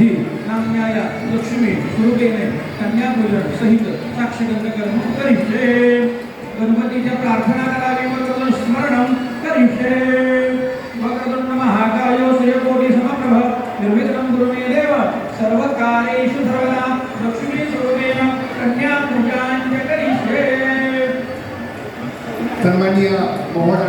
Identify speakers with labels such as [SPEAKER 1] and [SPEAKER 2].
[SPEAKER 1] धी काम्याय लक्ष्मी स्वरूपेने कन्यापूजन सहित साक्षगंध कर्म करिष्ये गणपतीच्या प्रार्थना करावी व स्मरण करिष्ये वक्रतुंड महाकाय सूर्यकोटी समप्रभ निर्मितं गुरु मे देव सर्वकारेषु सर्वदा लक्ष्मी स्वरूपेण कन्यापूजां च करिष्ये
[SPEAKER 2] सन्माननीय मोहन